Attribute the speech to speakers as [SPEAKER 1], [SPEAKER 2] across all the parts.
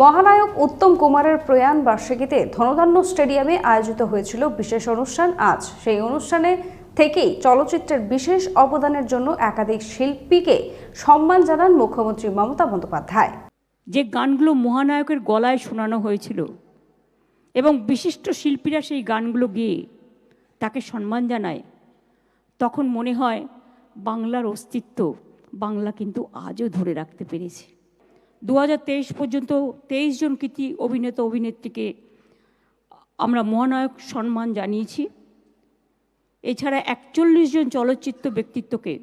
[SPEAKER 1] মহানায়ক উত্তম কুমারের প্রয়াণ বার্ষিকীতে ধনধান্য স্টেডিয়ামে আয়োজিত হয়েছিল বিশেষ অনুষ্ঠান। আজ সেই অনুষ্ঠানে থেকেই চলচ্চিত্রের বিশেষ অবদানের জন্য একাধিক শিল্পীকে সম্মান জানান মুখ্যমন্ত্রী মমতা বন্দ্যোপাধ্যায়।
[SPEAKER 2] যে গানগুলো মহানায়কের গলায় শোনানো হয়েছিল এবং বিশিষ্ট শিল্পীরা সেই গানগুলো গেয়ে তাকে সম্মান জানায়, তখন মনে হয় বাংলার অস্তিত্ব বাংলা কিন্তু আজও ধরে রাখতে পেরেছে। দু হাজার তেইশ পর্যন্ত তেইশ জন কৃতি অভিনেতা, অভিনেত্রীকে আমরা মহানায়ক সম্মান জানিয়েছি। এছাড়া একচল্লিশ জন চলচ্চিত্র ব্যক্তিত্বকে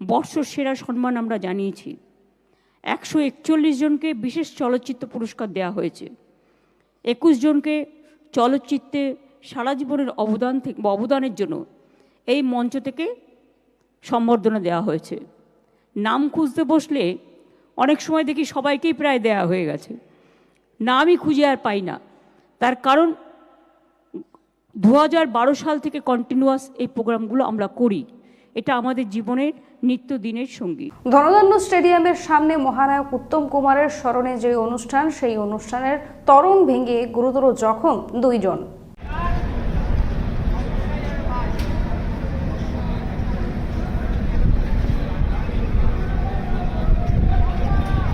[SPEAKER 2] বর্ষসেরা সম্মান আমরা জানিয়েছি। একশো একচল্লিশ জনকে বিশেষ চলচ্চিত্র পুরস্কার দেওয়া হয়েছে। একুশ জনকে চলচ্চিত্রে সারা জীবনের অবদান থেকে অবদানের জন্য এই মঞ্চ থেকে সম্বর্ধনা দেওয়া হয়েছে। নাম খুঁজতে বসলে অনেক সময় দেখি সবাইকেই প্রায় দেয়া হয়ে গেছে। না আমি খুঁজে আর পাই না। তার কারণ দু সাল থেকে কন্টিনিউয়াস এই প্রোগ্রামগুলো আমরা করি। এটা আমাদের জীবনের নিত্যদিনের সঙ্গী।
[SPEAKER 1] ধনধান্য স্টেডিয়ামের সামনে মহানায়ক উত্তম কুমারের স্মরণে যে অনুষ্ঠান, সেই অনুষ্ঠানের তরণ ভেঙে গুরুতর জখম দুইজন।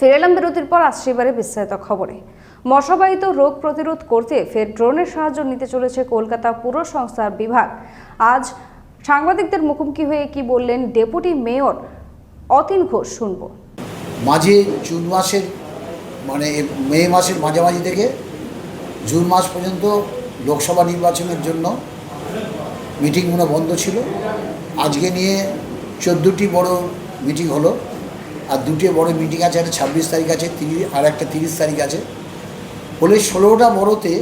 [SPEAKER 1] ফিরে এলাম বিরতির পর আসছে এবারে বিস্তারিত খবরে। মশাবাহিত রোগ প্রতিরোধ করতে ফের ড্রোনের সাহায্য নিতে চলেছে কলকাতা পুর সংস্থার বিভাগ। আজ সাংবাদিকদের মুখোমুখি হয়ে কি বললেন ডেপুটি মেয়র অতীন ঘোষ শুনব।
[SPEAKER 3] মাঝে জুন মাসের মানে মে মাসের মাঝামাঝি থেকে জুন মাস পর্যন্ত লোকসভা নির্বাচনের জন্য মিটিংগুলো বন্ধ ছিল। আজকে নিয়ে চোদ্দোটি বড় মিটিং হলো। আর দুটি বড় মিটিং আছে, একটা ছাব্বিশ তারিখ আছে, তিরিশ, আর একটা তিরিশ তারিখ আছে। বলে ষোলোটা বড়তে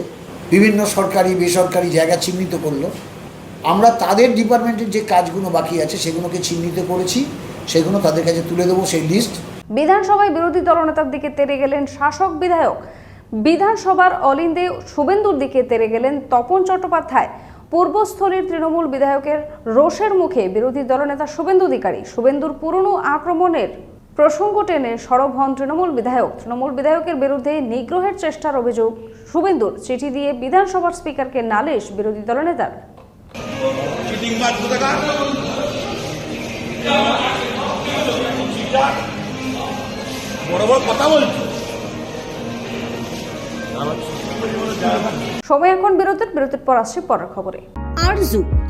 [SPEAKER 3] বিভিন্ন সরকারি, বেসরকারি জায়গা চিহ্নিত করল। আমরা তাদের ডিপার্টমেন্টের যে কাজগুলো বাকি আছে, সেগুলোকে চিহ্নিত করেছি, সেগুলো তাদের কাছে তুলে দেবো, সেই লিস্ট
[SPEAKER 1] বিধানসভায় বিরোধী দলনেতার দিকে তেরে গেলেন শাসক বিধায়ক। বিধানসভার অলিন্দে শুভেন্দুর দিকে তেরে গেলেন তপন চট্টোপাধ্যায়। পূর্বস্থলীর তৃণমূল বিধায়কের রোষের মুখে বিরোধী দলনেতা শুভেন্দু অধিকারী। শুভেন্দুর পুরনো আক্রমণের প্রসঙ্গ টেনে সরব হন তৃণমূল বিধায়ক। তৃণমূল বিধায়কের বিরুদ্ধে নিগ্রহের চেষ্টার অভিযোগ শুভেন্দুর। চিঠি দিয়ে বিধানসভার স্পিকারকে নালিশ বিরোধী দলনেতার
[SPEAKER 4] বড় বড় কথা বলছো।
[SPEAKER 1] সময় এখন বিরতির বিরতির পর আসছে পরের খবরে।
[SPEAKER 5] Arzu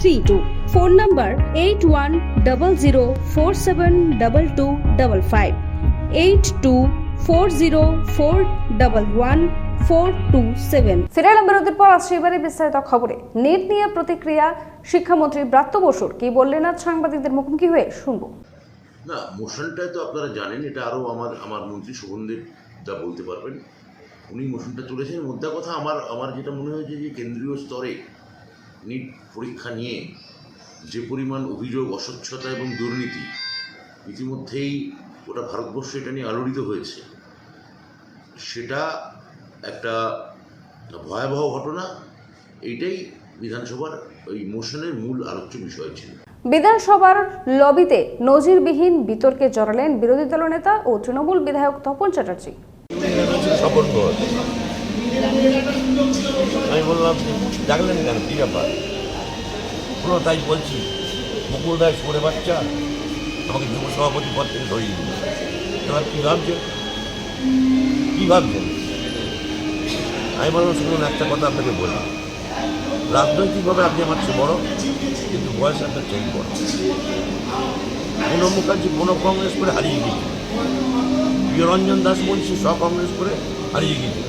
[SPEAKER 5] three two phone number eight one double zero four seven double two double five eight two four zero four double one four two
[SPEAKER 1] seven এলাম বিরতির পর আসছে এবারে বিস্তারিত খবরে। নেট নিয়ে প্রতিক্রিয়া শিক্ষামন্ত্রী ব্রাত্য বসুর। কি বললেন আজ সাংবাদিকদের মুখোমুখি হয়ে? শুনব।
[SPEAKER 6] না মোশনটা তো আপনারা জানেন এটা আরও আমার আমার মন্ত্রী শোভনদেব যা বলতে পারবেন। উনি মোশনটা তুলেছেন। মোদ্দা কথা আমার আমার যেটা মনে হয়েছে যে কেন্দ্রীয় স্তরে নিট পরীক্ষা নিয়ে যে পরিমাণ অভিযোগ অস্বচ্ছতা এবং দুর্নীতি ইতিমধ্যেই গোটা ভারতবর্ষ এটা নিয়ে আলোড়িত হয়েছে সেটা একটা ভয়াবহ ঘটনা। এইটাই বিধানসভার ওই মোশনের মূল আলোচ্য বিষয় ছিল।
[SPEAKER 1] বিধানসভার লবিতে নজিরবিহীন বিতর্কে জড়ালেন বিরোধী দলনেতা ও তৃণমূল বিধায়ক তপন চ্যাটার্জি।
[SPEAKER 7] আমি বললাম ডাকলেন কেন? কী ব্যাপার? পুরো তাই বলছি। মুকুল দাস করে বাচ্চা, আমাকে যুব সভাপতি পদ থেকে সরিয়ে দিল। এবার কী ভাবছেন? কী ভাবছেন? আমি বললাম, শুনুন, একটা কথা আপনাকে বলি। রাজনৈতিকভাবে আপনি আমার চেয়ে বড়, কিন্তু বয়স আপনার চেয়ে বড়। পুনঃ মুখার্জি পুনঃ কংগ্রেস করে হারিয়ে গিয়েছিল প্রিয়রঞ্জন দাস বলছি, সব কংগ্রেস করে হারিয়ে গিয়েছিল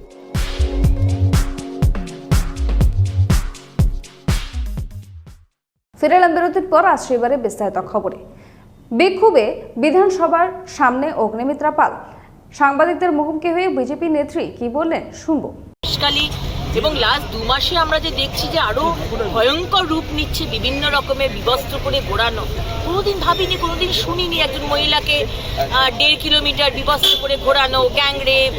[SPEAKER 1] ফিরে এলাম বিরতির পর আসছে এবারে বিস্তারিত খবরে। বিক্ষোভে বিধানসভার সামনে অগ্নিমিত্রা পাল। সাংবাদিকদের মুখোমুখি হয়ে বিজেপি নেত্রী কি বললেন শুনব।
[SPEAKER 8] এবং লাস্ট দু মাসে আমরা যে দেখছি যে আরও ভয়ঙ্কর রূপ নিচ্ছে বিভিন্ন রকমের বিবস্ত্র করে ঘোরানো কোনোদিন ভাবিনি, কোনোদিন শুনিনি একজন মহিলাকে দেড় কিলোমিটার বিবস্ত্র করে ঘোরানো গ্যাংরেপ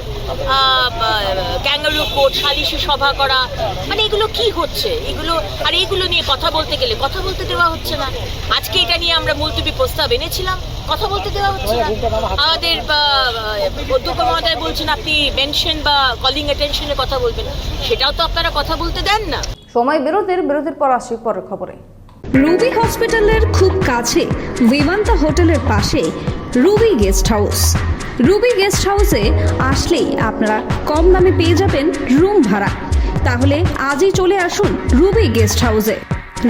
[SPEAKER 8] ক্যাঙ্গারু কোর্ট সালিশি সভা করা মানে এগুলো কি হচ্ছে? এগুলো আর এগুলো নিয়ে কথা বলতে গেলে কথা বলতে দেওয়া হচ্ছে না। আজকে এটা নিয়ে আমরা মুলতবি প্রস্তাব এনেছিলাম কথা বলতে দেওয়া হচ্ছে না। আমাদের বা, অধ্যক্ষ মহোদয় বলছেন আপনি মেনশন বা কলিং অ্যাটেনশনে কথা বলবেন সেটাও তো আপনারা কথা বলতে দেন না।
[SPEAKER 1] সময় বিরতির বিরতির পর আসছি পরের খবরে।
[SPEAKER 5] রুবি হসপিটালের খুব কাছে বিমান্তা হোটেলের পাশে Ruby guest house. Ruby guest হাউসে আসলেই আপনারা কম দামে পেয়ে যাবেন রুম ভাড়া। তাহলে আজই চলে আসুন রুবি গেস্ট হাউসে।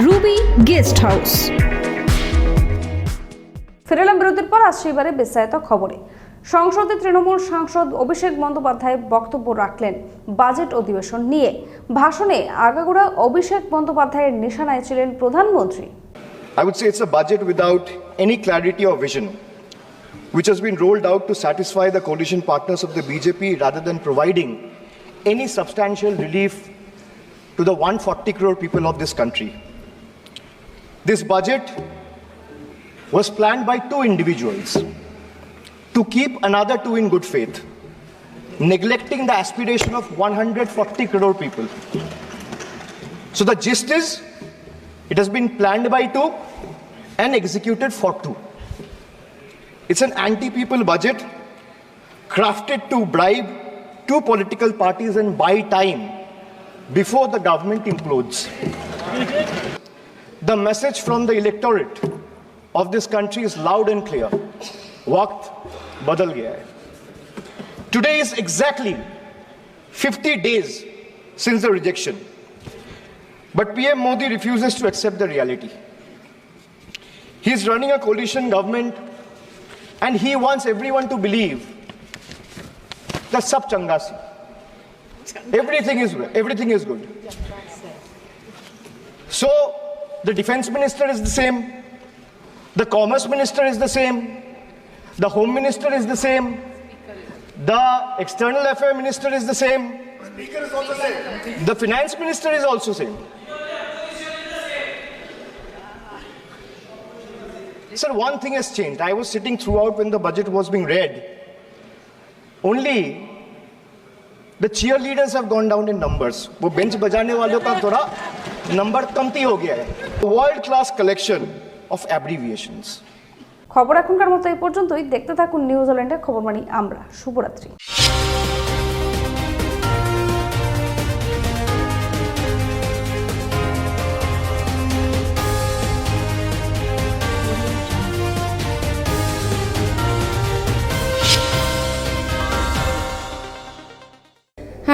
[SPEAKER 5] Ruby guest house.
[SPEAKER 1] ফিরে এলাম বিরতির পর আসছি এবারে বিস্তারিত খবরে। সংসদে তৃণমূল সাংসদ অভিষেক বন্দ্যোপাধ্যায় বক্তব্য রাখলেন বাজেট অধিবেশন নিয়ে। ভাষণে আগাগোড়া অভিষেক বন্দ্যোপাধ্যায়ের নিশানায় ছিলেন প্রধানমন্ত্রী।
[SPEAKER 9] I would say it's a budget without any clarity or vision, which has been rolled out to satisfy the coalition partners of the BJP rather than providing any substantial relief to the 140 crore people of this country. This budget was planned by two individuals to keep another two in good faith, neglecting the aspiration of 140 crore people. So the gist is it has been planned by two and executed for two. It's an anti people budget crafted to bribe two political parties and buy time before the government implodes. The message from the electorate of this country is loud and clear. Waqt badal gaya hai. Today is exactly 50 days since the rejection. But PM Modi refuses to accept the reality. He is running a coalition government and he wants everyone to believe that sab changa si. Everything is everything is good. So the defense minister is the same, the commerce minister is the same, the home minister is the same, the external affairs minister is the same, the finance minister is also same. Sir, one thing has changed. I was sitting throughout when the budget was being read. Only the cheerleaders have gone down in numbers. वो bench बजाने वालों का थोड़ा number कमती हो गया है world class collection of abbreviations
[SPEAKER 1] খবর এখনকার মতো এই পর্যন্তই দেখতে থাকুন নিউজিল্যান্ডের খবর মানি আমরা শুভরাত্রি